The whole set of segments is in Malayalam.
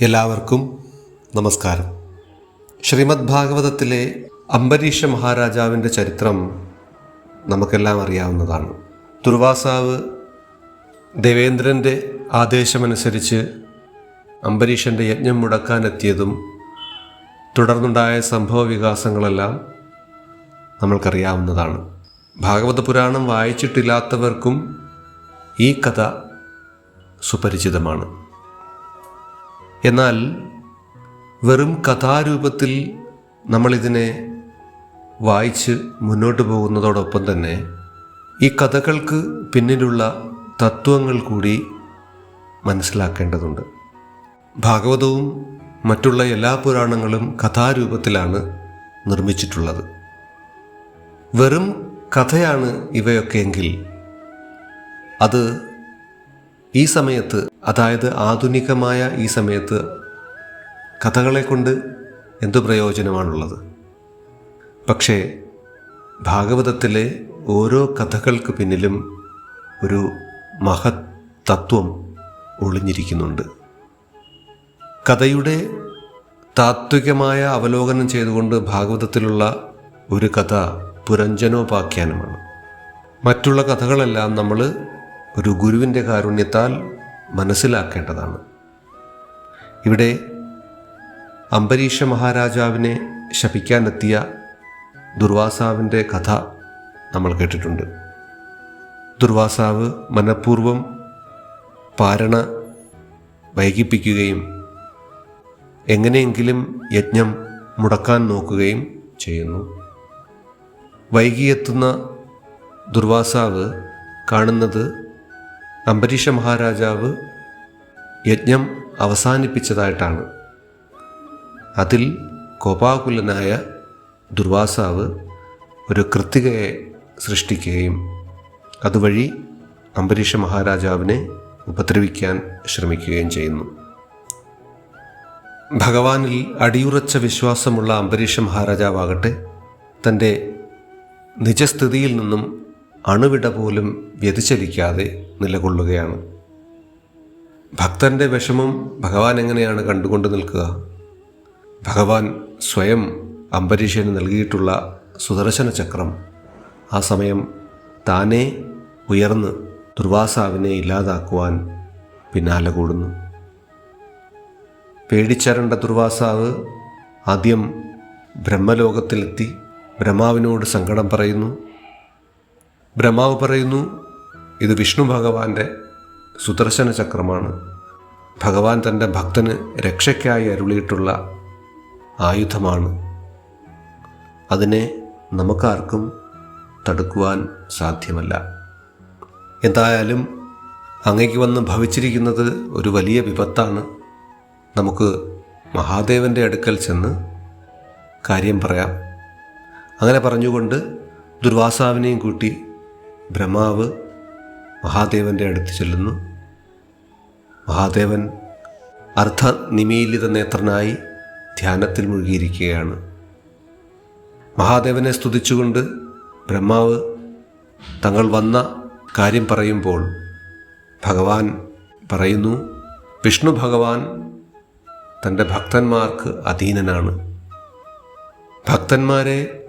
എല്ലാവർക്കും നമസ്കാരം. ശ്രീമദ് ഭാഗവതത്തിലെ അംബരീഷ മഹാരാജാവിന്റെ ചരിത്രം നമുക്കെല്ലാം അറിയാവുന്നതാണ്. ദുർവാസാവ് ദേവേന്ദ്രന്റെ ആദേശമനുസരിച്ച് അംബരീഷന്റെ യജ്ഞം മുടക്കാനെത്തിയതും തുടർന്നുണ്ടായ സംഭവ വികാസങ്ങളെല്ലാം നമ്മൾക്കറിയാവുന്നതാണ്. ഭാഗവത പുരാണം വായിച്ചിട്ടില്ലാത്തവർക്കും ഈ കഥ സുപരിചിതമാണ്. എന്നാൽ വെറും കഥാരൂപത്തിൽ നമ്മളിതിനെ വായിച്ച് മുന്നോട്ട് പോകുന്നതോടൊപ്പം തന്നെ ഈ കഥകൾക്ക് പിന്നിലുള്ള തത്വങ്ങൾ കൂടി മനസ്സിലാക്കേണ്ടതുണ്ട്. ഭാഗവതവും മറ്റുള്ള എല്ലാ പുരാണങ്ങളും കഥാരൂപത്തിലാണ് നിർമ്മിച്ചിട്ടുള്ളത്. വെറും കഥയാണ് ഇവയൊക്കെയെങ്കിൽ അത് ഈ സമയത്ത് അതായത് ആധുനികമായ ഈ സമയത്ത് കഥകളെ കൊണ്ട് എന്തു പ്രയോജനമാണുള്ളത്? പക്ഷേ ഭാഗവതത്തിലെ ഓരോ കഥകൾക്ക് പിന്നിലും ഒരു മഹത് തത്വം ഒളിഞ്ഞിരിക്കുന്നുണ്ട്. കഥയുടെ താത്വികമായ അവലോകനം ചെയ്തുകൊണ്ട് ഭാഗവതത്തിലുള്ള ഒരു കഥ പുരഞ്ജനോപാഖ്യാനമാണ്. മറ്റുള്ള കഥകളെല്ലാം നമ്മൾ ഒരു ഗുരുവിന്റെ കാരുണ്യത്താൽ മനസ്സിലാക്കേണ്ടതാണ്. ഇവിടെ അംബരീഷ മഹാരാജാവിനെ ശപിക്കാനെത്തിയ ദുർവാസാവിന്റെ കഥ നമ്മൾ കേട്ടിട്ടുണ്ട്. ദുർവാസാവ് മനഃപൂർവം പാരണ വൈകിപ്പിക്കുകയും എങ്ങനെയെങ്കിലും യജ്ഞം മുടക്കാൻ നോക്കുകയും ചെയ്യുന്നു. വൈകിയെത്തുന്ന ദുർവാസാവ് കാണുന്നത് അംബരീഷ മഹാരാജാവ് യജ്ഞം അവസാനിപ്പിച്ചതായിട്ടാണ്. അതിൽ കോപാകുലനായ ദുർവാസാവ് ഒരു കൃത്തികയെ സൃഷ്ടിക്കുകയും അതുവഴി അംബരീഷ മഹാരാജാവിനെ ഉപദ്രവിക്കാൻ ശ്രമിക്കുകയും ചെയ്യുന്നു. ഭഗവാനിൽ അടിയുറച്ച വിശ്വാസമുള്ള അംബരീഷ മഹാരാജാവാകട്ടെ തന്റെ നിജസ്ഥിതിയിൽ നിന്നും അണുവിട പോലും വ്യതിചലിക്കാതെ നിലകൊള്ളുകയാണ്. ഭക്തന്റെ വിഷമം ഭഗവാൻ എങ്ങനെയാണ് കണ്ടുകൊണ്ട് നിൽക്കുക? ഭഗവാൻ സ്വയം അംബരീഷന് നൽകിയിട്ടുള്ള സുദർശന ചക്രം ആ സമയം താനേ ഉയർന്ന് ദുർവാസാവിനെ ഇല്ലാതാക്കുവാൻ പിന്നാലെ കൂടുന്നു. പേടിച്ചരണ്ട ദുർവാസാവ് ആദ്യം ബ്രഹ്മലോകത്തിലെത്തി ബ്രഹ്മാവിനോട് സങ്കടം പറയുന്നു. ബ്രഹ്മാവ് പറയുന്നു ഇത് വിഷ്ണു ഭഗവാന്റെ സുദർശന ചക്രമാണ്. ഭഗവാൻ തന്റെ ഭക്തന് രക്ഷയ്ക്കായി അരുളിയിട്ടുള്ള ആയുധമാണ്. അതിനെ നമുക്കാർക്കും തടുക്കുവാൻ സാധ്യമല്ല. എന്തായാലും അങ്ങേക്ക് വന്ന് ഭവിച്ചിരിക്കുന്നത് ഒരു വലിയ വിപത്താണ്. നമുക്ക് മഹാദേവന്റെ അടുക്കൽ ചെന്ന് കാര്യം പറയാം. അങ്ങനെ പറഞ്ഞുകൊണ്ട് ദുർവാസാവിനെയും കൂട്ടി ബ്രഹ്മാവ് മഹാദേവന്റെ അടുത്ത് ചെല്ലുന്നു. മഹാദേവൻ അർദ്ധ നിമീലിത നേത്രനായി ധ്യാനത്തിൽ മുഴുകിയിരിക്കുകയാണ്. മഹാദേവനെ സ്തുതിച്ചുകൊണ്ട് ബ്രഹ്മാവ് തങ്ങൾ വന്ന കാര്യം പറയുമ്പോൾ ഭഗവാൻ പറയുന്നു വിഷ്ണു ഭഗവാൻ തന്റെ ഭക്തന്മാർക്ക് അധീനനാണ്. ഭക്തന്മാരെ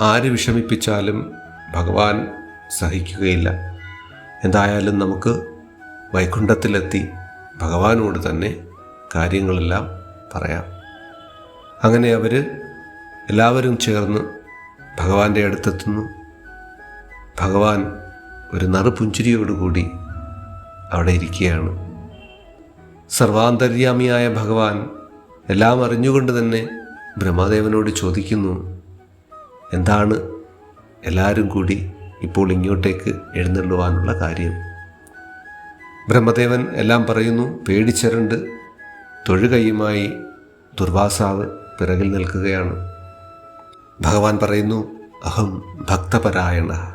ആര് വിഷമിപ്പിച്ചാലും ഭഗവാൻ സഹിക്കുകയില്ല. എന്തായാലും നമുക്ക് വൈകുണ്ഠത്തിലെത്തി ഭഗവാനോട് തന്നെ കാര്യങ്ങളെല്ലാം പറയാം. അങ്ങനെ അവർ എല്ലാവരും ചേർന്ന് ഭഗവാന്റെ അടുത്തെത്തുന്നു. ഭഗവാൻ ഒരു നറുപുഞ്ചിരിയോടുകൂടി അവിടെ ഇരിക്കുകയാണ്. സർവാന്തര്യാമിയായ ഭഗവാൻ എല്ലാം അറിഞ്ഞുകൊണ്ട് തന്നെ ബ്രഹ്മദേവനോട് ചോദിക്കുന്നു എന്താണ് എല്ലാവരും കൂടി ഇപ്പോൾ ഇങ്ങോട്ടേക്ക് എഴുന്നള്ളുവാനുള്ള കാര്യം. ബ്രഹ്മദേവൻ എല്ലാം പറയുന്നു പേടിച്ചരണ്ട് തൊഴുകൈയുമായി ദുർവാസാവ് പിറകിൽ നിൽക്കുകയാണ്. ഭഗവാൻ പറയുന്നു അഹം ഭക്തപരായണ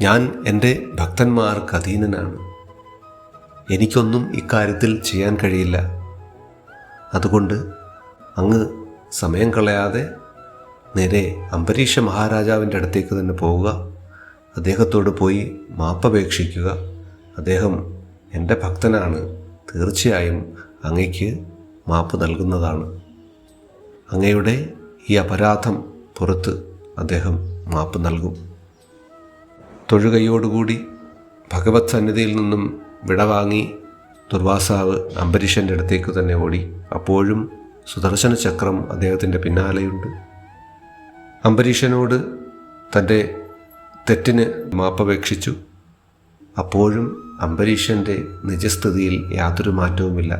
ഞാൻ എന്റെ ഭക്തന്മാർക്ക് അധീനനാണ്. എനിക്കൊന്നും ഇക്കാര്യത്തിൽ ചെയ്യാൻ കഴിയില്ല. അതുകൊണ്ട് അങ്ങ് സമയം കളയാതെ നേരെ അംബരീഷ മഹാരാജാവിന്റെ അടുത്തേക്ക് തന്നെ പോവുക. അദ്ദേഹത്തോട് പോയി മാപ്പപേക്ഷിക്കുക. അദ്ദേഹം എന്റെ ഭക്തനാണ്. തീർച്ചയായും അങ്ങയ്ക്ക് മാപ്പ് നൽകുന്നതാണ്. അങ്ങയുടെ ഈ അപരാധം പുറത്ത് അദ്ദേഹം മാപ്പ് നൽകും. തൊഴുകയോടുകൂടി ഭഗവത് സന്നിധിയിൽ നിന്നും വിടവാങ്ങി ദുർവാസാവ് അംബരീഷന്റെ അടുത്തേക്ക് തന്നെ ഓടി. അപ്പോഴും സുദർശന ചക്രം അദ്ദേഹത്തിന്റെ പിന്നാലെയുണ്ട്. അംബരീഷനോട് തന്റെ തെറ്റിന് മാപ്പപേക്ഷിച്ചു. അപ്പോഴും അംബരീഷന്റെ നിജസ്ഥിതിയിൽ യാതൊരു മാറ്റവുമില്ല.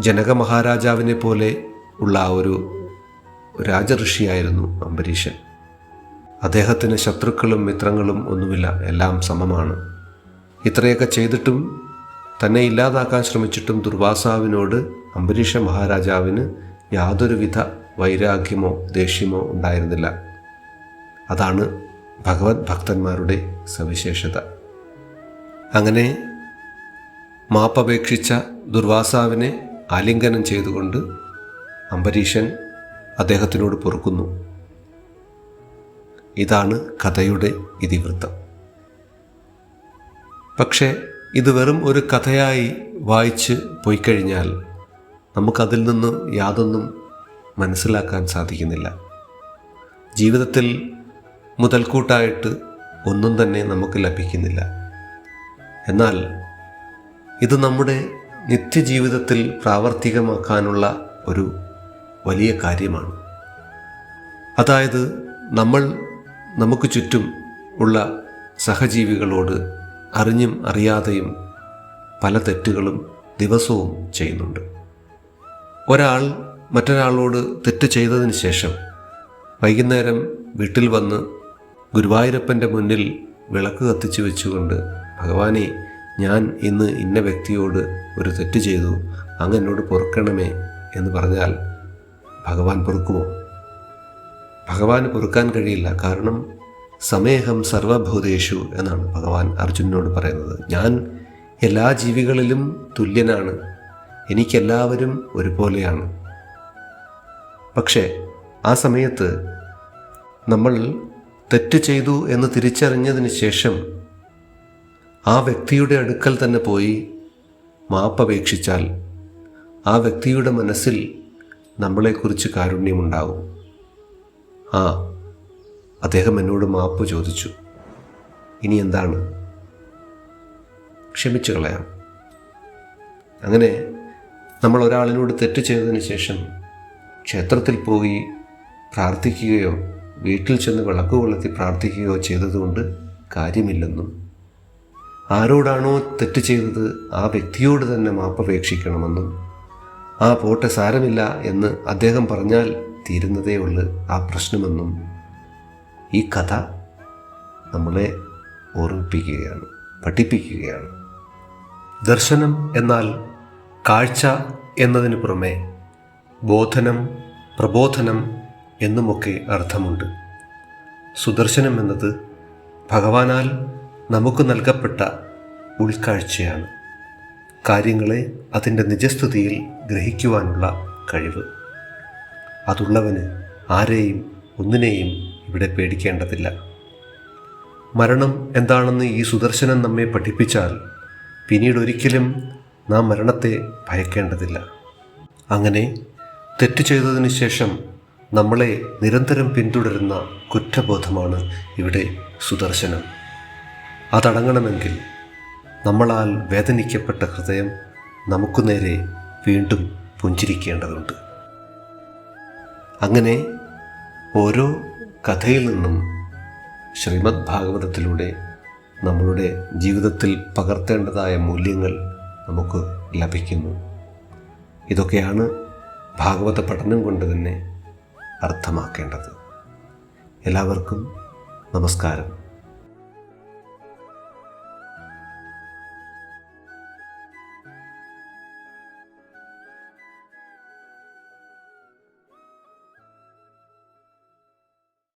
ജനക മഹാരാജാവിനെ പോലെ ഉള്ള ഒരു രാജഋഷിയായിരുന്നു അംബരീഷൻ. അദ്ദേഹത്തിന് ശത്രുക്കളും മിത്രങ്ങളും ഒന്നുമില്ല എല്ലാം സമമാണ്. ഇത്രയൊക്കെ ചെയ്തിട്ടും തന്നെ ഇല്ലാതാക്കാൻ ശ്രമിച്ചിട്ടും ദുർവാസാവിനോട് അംബരീഷ മഹാരാജാവിന് യാതൊരുവിധ വൈരാഗ്യമോ ദേഷ്യമോ ഉണ്ടായിരുന്നില്ല. അതാണ് ഭഗവത് ഭക്തന്മാരുടെ സവിശേഷത. അങ്ങനെ മാപ്പപേക്ഷിച്ച ദുർവാസാവിനെ ആലിംഗനം ചെയ്തുകൊണ്ട് അംബരീഷൻ അദ്ദേഹത്തിനോട് പൊറുക്കുന്നു. ഇതാണ് കഥയുടെ ഇതിവൃത്തം. പക്ഷേ ഇത് വെറും ഒരു കഥയായി വായിച്ച് പോയി കഴിഞ്ഞാൽ നമുക്കതിൽ നിന്ന് യാതൊന്നും മനസ്സിലാക്കാൻ സാധിക്കുന്നില്ല. ജീവിതത്തിൽ മുതൽക്കൂട്ടായിട്ട് ഒന്നും തന്നെ നമുക്ക് ലഭിക്കുന്നില്ല. എന്നാൽ ഇത് നമ്മുടെ നിത്യജീവിതത്തിൽ പ്രാവർത്തികമാക്കാനുള്ള ഒരു വലിയ കാര്യമാണ്. അതായത് നമ്മൾ നമുക്ക് ചുറ്റും ഉള്ള സഹജീവികളോട് അറിഞ്ഞും അറിയാതെയും പല തെറ്റുകളും ദിവസവും ചെയ്യുന്നുണ്ട്. ഒരാൾ മറ്റൊരാളോട് തെറ്റ് ചെയ്തതിന് ശേഷം വൈകുന്നേരം വീട്ടിൽ വന്ന് ഗുരുവായൂരപ്പന്റെ മുന്നിൽ വിളക്ക് കത്തിച്ചു വെച്ചുകൊണ്ട് ഭഗവാനെ ഞാൻ ഇന്ന് ഇന്ന വ്യക്തിയോട് ഒരു തെറ്റ് ചെയ്തു. അങ്ങ് എന്നോട് പൊറുക്കണമേ എന്ന് പറഞ്ഞാൽ ഭഗവാൻ പൊറുക്കുമോ? ഭഗവാന് പൊറുക്കാൻ കഴിയില്ല. കാരണം സമേഹം സർവഭൂതേഷു എന്നാണ് ഭഗവാൻ അർജുനോട് പറയുന്നത്. ഞാൻ എല്ലാ ജീവികളിലും തുല്യനാണ്. എനിക്കെല്ലാവരും ഒരുപോലെയാണ്. പക്ഷേ ആ സമയത്ത് നമ്മൾ തെറ്റ് ചെയ്തു എന്ന് തിരിച്ചറിഞ്ഞതിന് ശേഷം ആ വ്യക്തിയുടെ അടുക്കൽ തന്നെ പോയി മാപ്പപേക്ഷിച്ചാൽ ആ വ്യക്തിയുടെ മനസ്സിൽ നമ്മളെക്കുറിച്ച് കാരുണ്യമുണ്ടാകും ആ അദ്ദേഹം എന്നോട് മാപ്പ് ചോദിച്ചു. ഇനി എന്താണ്? ക്ഷമിച്ചു കളയാം. അങ്ങനെ നമ്മൾ ഒരാളിനോട് തെറ്റ് ചെയ്തതിന് ശേഷം ക്ഷേത്രത്തിൽ പോയി പ്രാർത്ഥിക്കുകയോ വീട്ടിൽ ചെന്ന് വിളക്ക് കൊളുത്തി പ്രാർത്ഥിക്കുകയോ ചെയ്തതുകൊണ്ട് കാര്യമില്ലെന്നും ആരോടാണോ തെറ്റ് ചെയ്തത് ആ വ്യക്തിയോട് തന്നെ മാപ്പപേക്ഷിക്കണമെന്നും ആ പോട്ടെ സാരമില്ല എന്ന് അദ്ദേഹം പറഞ്ഞാൽ തീരുന്നതേ ഉള്ളു ആ പ്രശ്നമെന്നും ഈ കഥ നമ്മളെ ഓർമ്മിപ്പിക്കുകയാണ് പഠിപ്പിക്കുകയാണ്. ദർശനം എന്നാൽ കാഴ്ച എന്നതിന് പുറമെ ബോധനം പ്രബോധനം എന്നുമൊക്കെ അർത്ഥമുണ്ട്. സുദർശനം എന്നത് ഭഗവാനാൽ നമുക്ക് നൽകപ്പെട്ട ഉൾക്കാഴ്ചയാണ്. കാര്യങ്ങളെ അതിന്റെ നിജസ്ഥിതിയിൽ ഗ്രഹിക്കുവാനുള്ള കഴിവ്. അതുള്ളവന് ആരെയും ഒന്നിനെയും ഇവിടെ പേടിക്കേണ്ടതില്ല. മരണം എന്താണെന്ന് ഈ സുദർശനം നമ്മെ പഠിപ്പിച്ചാൽ പിന്നീട് ഒരിക്കലും നാം മരണത്തെ ഭയക്കേണ്ടതില്ല. അങ്ങനെ തെറ്റ് ചെയ്തതിന് ശേഷം നമ്മളെ നിരന്തരം പിന്തുടരുന്ന കുറ്റബോധമാണ് ഇവിടെ സുദർശനം. അതടങ്ങണമെങ്കിൽ നമ്മളാൽ വേദനിക്കപ്പെട്ട ഹൃദയം നമുക്കു നേരെ വീണ്ടും പുഞ്ചിരിക്കേണ്ടതുണ്ട്. അങ്ങനെ ഓരോ കഥയിൽ നിന്നും ശ്രീമദ് ഭാഗവതത്തിലൂടെ നമ്മളുടെ ജീവിതത്തിൽ പകർത്തേണ്ടതായ മൂല്യങ്ങൾ നമുക്ക് ലഭിക്കുന്നു. ഇതൊക്കെയാണ് ഭാഗവത പഠനം കൊണ്ട് തന്നെ അർത്ഥമാക്കേണ്ടത്. എല്ലാവർക്കും നമസ്കാരം.